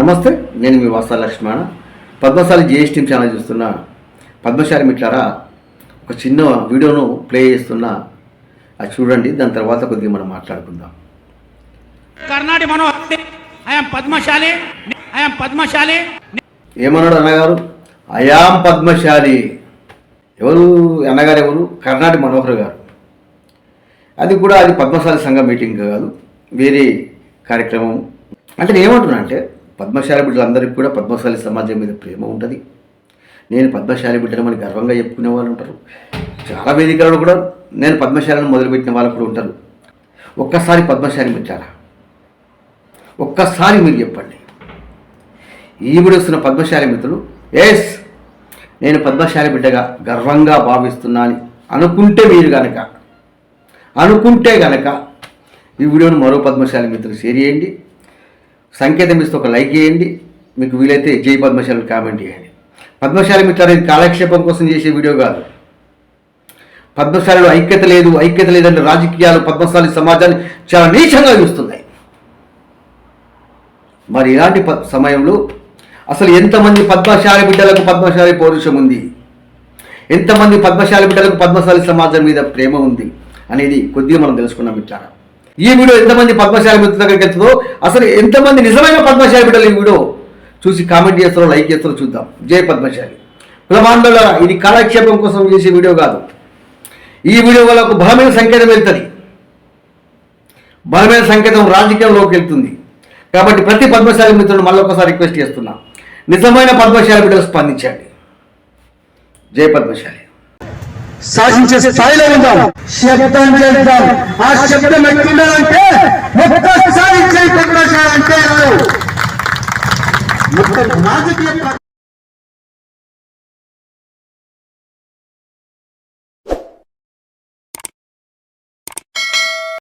నమస్తే నేను మీ వాసా లక్ష్మణ. పద్మశాలి జిఎస్టీ ఛానల్ చూస్తున్న పద్మశాలి మిట్లారా ఒక చిన్న వీడియోను ప్లే చేస్తున్నా. అది చూడండి దాని తర్వాత కొద్దిగా మనం మాట్లాడుకుందాం. Karnati Manohar I am Padmashali I am Padmashali. ఏమన్నాడు అన్నగారు? I am Padmashali. ఎవరు? అన్నగారు ఎవరు? కర్ణాటి మనోహర్ గారు. అది కూడా అది పద్మశాలి సంఘం మీటింగ్ కాదు వేరే కార్యక్రమం. అంటే నేను ఏమంటున్నా అంటే పద్మశాలి బిడ్డలందరికీ కూడా పద్మశాలి సమాజం మీద ప్రేమ ఉంటుంది. నేను పద్మశాలి బిడ్డనమని గర్వంగా చెప్పుకునే వాళ్ళు ఉంటారు. చాలా వేదికలలో కూడా నేను పద్మశాలను మొదలుపెట్టిన వాళ్ళు కూడా ఉంటారు. ఒక్కసారి పద్మశాలి పెట్టారా ఒక్కసారి మీరు చెప్పండి. ఈ వస్తున్న పద్మశాలి మిత్రులు ఎస్ నేను పద్మశాలి బిడ్డగా గర్వంగా భావిస్తున్నాను. అనుకుంటే మీరు గనక అనుకుంటే గనక ఈ వీడియోను మరో పద్మశాలి మిత్రులు షేర్ చేయండి. సంకేతం ఇస్తే ఒక లైక్ చేయండి. మీకు వీలైతే జై పద్మశాలి కామెంట్ చేయండి. పద్మశాలి మిత్రులు ఇది కాలక్షేపం కోసం చేసే వీడియో కాదు. పద్మశాలలో ఐక్యత లేదు ఐక్యత లేదంటే రాజకీయాలు పద్మశాలి సమాజాన్ని చాలా నీచంగా చూస్తున్నాయి. మరి ఇలాంటి సమయంలో అసలు ఎంతమంది పద్మశాలి బిడ్డలకు పద్మశాలి పౌరుషం ఉంది? ఎంతమంది పద్మశాలి బిడ్డలకు పద్మశాలి సమాజం మీద ప్రేమ ఉంది? అనేది కొద్దిగా మనం తెలుసుకున్నాం ఇట్లా ఈ వీడియో ఎంతమంది పద్మశాలి మిత్రుల దగ్గరికి వెళ్తుందో అసలు ఎంతమంది నిజమైన పద్మశాలి బిడ్డలు ఈ వీడియో చూసి కామెంట్ చేస్తారో లైక్ చేస్తారో చూద్దాం. జయ పద్మశాలి. బ్రహ్మాండల ఇది కాలక్షేపం కోసం చేసే వీడియో కాదు. ఈ వీడియో వల్ల ఒక బలమైన సంకేతం వెళ్తుంది. బలమైన సంకేతం రాజకీయంలోకి వెళ్తుంది. కాబట్టి ప్రతి పద్మశాలి మిత్రులు మళ్ళీ ఒకసారి రిక్వెస్ట్ చేస్తున్నా నిజమైన పద్మశాలి బిడ్డలు స్పందించండి. జయ పద్మశాలి. సాధించే స్థాయిలో ఉందాం. శబ్దం చేద్దాం ఆ శబ్దం ఎట్లుండాలంటే ఒక్కసారి జై రాజకీయ